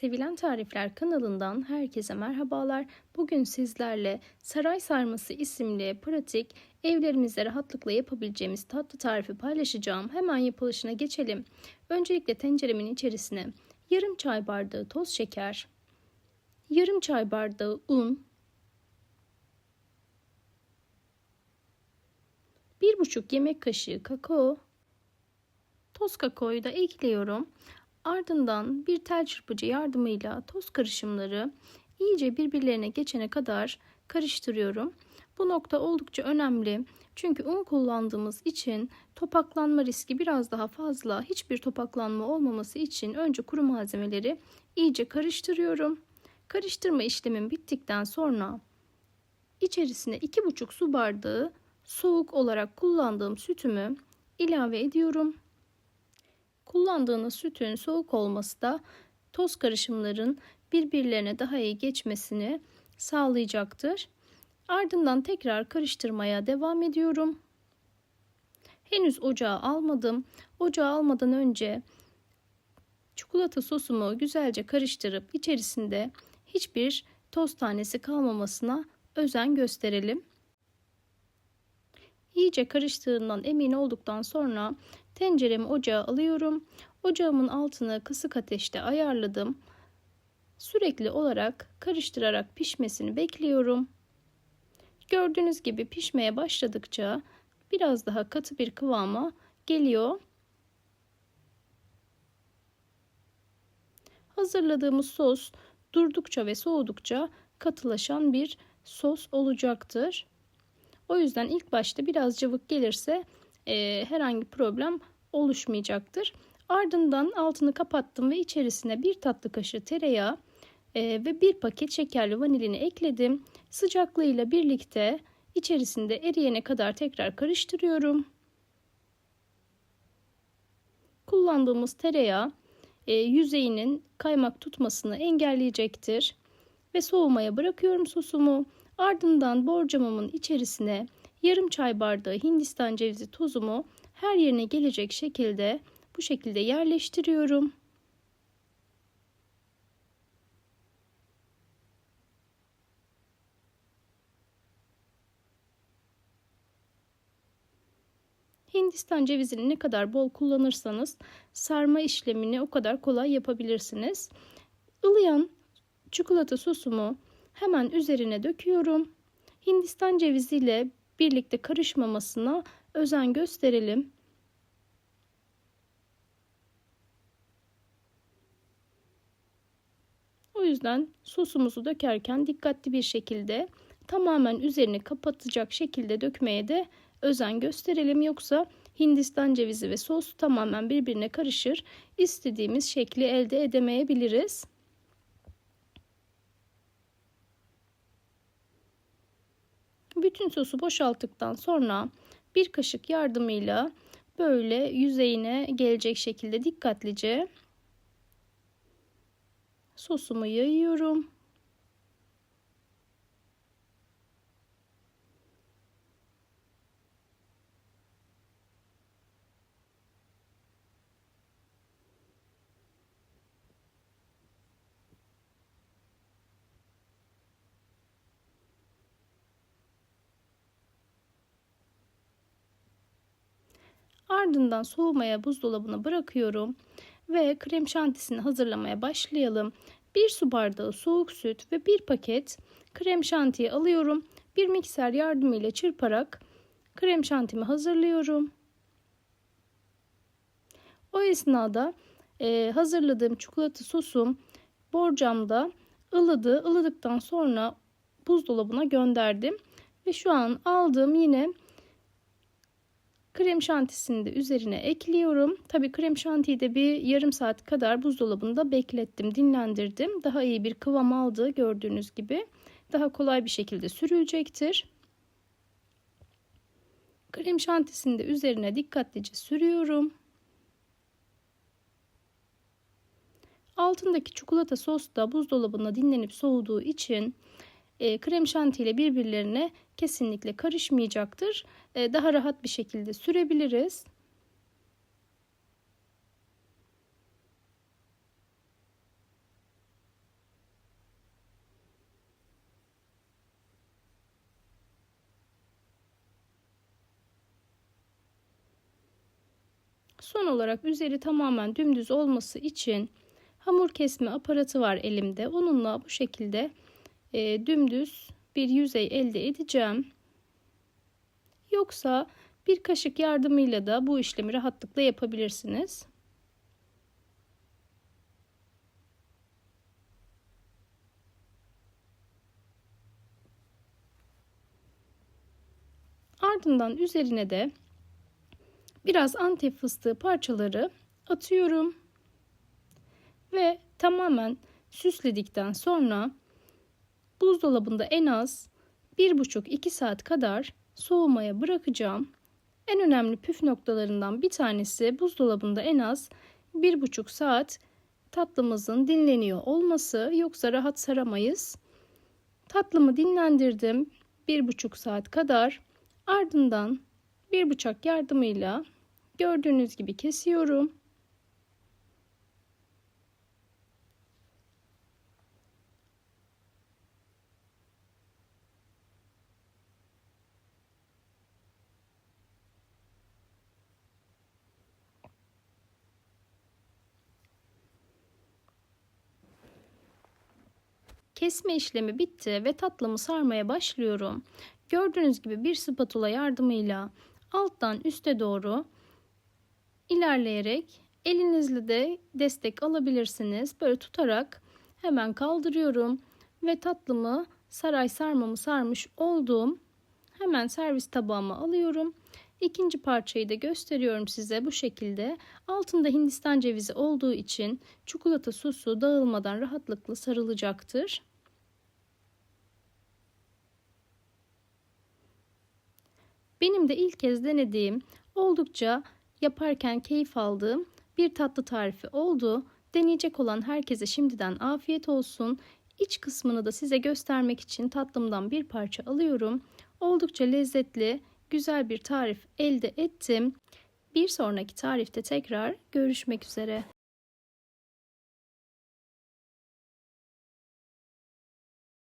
Sevilen Tarifler kanalından herkese merhabalar. Bugün sizlerle saray sarması isimli pratik evlerimizde rahatlıkla yapabileceğimiz tatlı tarifi paylaşacağım. Hemen yapılışına geçelim. Öncelikle tenceremin içerisine yarım çay bardağı toz şeker, yarım çay bardağı un, bir buçuk yemek kaşığı kakao, toz kakaoyu da ekliyorum. Ardından bir tel çırpıcı yardımıyla toz karışımları iyice birbirlerine geçene kadar karıştırıyorum. Bu nokta oldukça önemli. Çünkü un kullandığımız için topaklanma riski biraz daha fazla. Hiçbir topaklanma olmaması için önce kuru malzemeleri iyice karıştırıyorum. Karıştırma işlemim bittikten sonra içerisine 2,5 su bardağı soğuk olarak kullandığım sütümü ilave ediyorum. Kullandığınız sütün soğuk olması da toz karışımların birbirlerine daha iyi geçmesini sağlayacaktır. Ardından tekrar karıştırmaya devam ediyorum. Henüz ocağa almadım. Ocağa almadan önce çikolata sosumu güzelce karıştırıp içerisinde hiçbir toz tanesi kalmamasına özen gösterelim. İyice karıştığından emin olduktan sonra tenceremi ocağa alıyorum. Ocağımın altını kısık ateşte ayarladım. Sürekli olarak karıştırarak pişmesini bekliyorum. Gördüğünüz gibi pişmeye başladıkça biraz daha katı bir kıvama geliyor. Hazırladığımız sos durdukça ve soğudukça katılaşan bir sos olacaktır. O yüzden ilk başta biraz cıvık gelirse e, herhangi problem oluşmayacaktır. Ardından altını kapattım ve içerisine bir tatlı kaşığı tereyağı e, ve bir paket şekerli vanilini ekledim. Sıcaklığıyla birlikte içerisinde eriyene kadar tekrar karıştırıyorum. Kullandığımız tereyağı e, yüzeyinin kaymak tutmasını engelleyecektir. Ve soğumaya bırakıyorum sosumu. Ardından borcamımın içerisine yarım çay bardağı hindistan cevizi tozumu her yerine gelecek şekilde bu şekilde yerleştiriyorum. Hindistan cevizini ne kadar bol kullanırsanız sarma işlemini o kadar kolay yapabilirsiniz. Ilıyan çikolata sosumu hemen üzerine döküyorum. Hindistan ceviziyle birlikte karışmamasına özen gösterelim. O yüzden sosumuzu dökerken dikkatli bir şekilde tamamen üzerini kapatacak şekilde dökmeye de özen gösterelim. Yoksa Hindistan cevizi ve sos tamamen birbirine karışır. İstediğimiz şekli elde edemeyebiliriz. Bütün sosu boşalttıktan sonra bir kaşık yardımıyla böyle yüzeyine gelecek şekilde dikkatlice sosumu yayıyorum. Ardından soğumaya buzdolabına bırakıyorum ve krem şantisini hazırlamaya başlayalım. Bir su bardağı soğuk süt ve bir paket krem şantiyi alıyorum. Bir mikser yardımıyla çırparak krem şantimi hazırlıyorum. O esnada e, hazırladığım çikolata sosum borcamda ılıdı. Ilıdıktan sonra buzdolabına gönderdim. Ve şu an aldığım yine Krem şantisini de üzerine ekliyorum. Tabi krem şantiyi de bir yarım saat kadar buzdolabında beklettim, dinlendirdim. Daha iyi bir kıvam aldı gördüğünüz gibi. Daha kolay bir şekilde sürülecektir. Krem şantisini de üzerine dikkatlice sürüyorum. Altındaki çikolata sos da buzdolabında dinlenip soğuduğu için e, krem şanti ile birbirlerine kesinlikle karışmayacaktır. E, daha rahat bir şekilde sürebiliriz. Son olarak üzeri tamamen dümdüz olması için hamur kesme aparatı var elimde. Onunla bu şekilde e, dümdüz bir yüzey elde edeceğim. Yoksa bir kaşık yardımıyla da bu işlemi rahatlıkla yapabilirsiniz. Ardından üzerine de biraz antep fıstığı parçaları atıyorum. Ve tamamen süsledikten sonra buzdolabında en az 1,5-2 saat kadar soğumaya bırakacağım. En önemli püf noktalarından bir tanesi buzdolabında en az 1,5 saat tatlımızın dinleniyor olması yoksa rahat saramayız. Tatlımı dinlendirdim 1,5 saat kadar. Ardından bir bıçak yardımıyla gördüğünüz gibi kesiyorum. Kesme işlemi bitti ve tatlımı sarmaya başlıyorum. Gördüğünüz gibi bir spatula yardımıyla alttan üste doğru ilerleyerek elinizle de destek alabilirsiniz. Böyle tutarak hemen kaldırıyorum ve tatlımı saray sarmamı sarmış olduğum hemen servis tabağıma alıyorum. İkinci parçayı da gösteriyorum size bu şekilde. Altında hindistan cevizi olduğu için çikolata sosu dağılmadan rahatlıkla sarılacaktır. Benim de ilk kez denediğim, oldukça yaparken keyif aldığım bir tatlı tarifi oldu. Deneyecek olan herkese şimdiden afiyet olsun. İç kısmını da size göstermek için tatlımdan bir parça alıyorum. Oldukça lezzetli, güzel bir tarif elde ettim. Bir sonraki tarifte tekrar görüşmek üzere.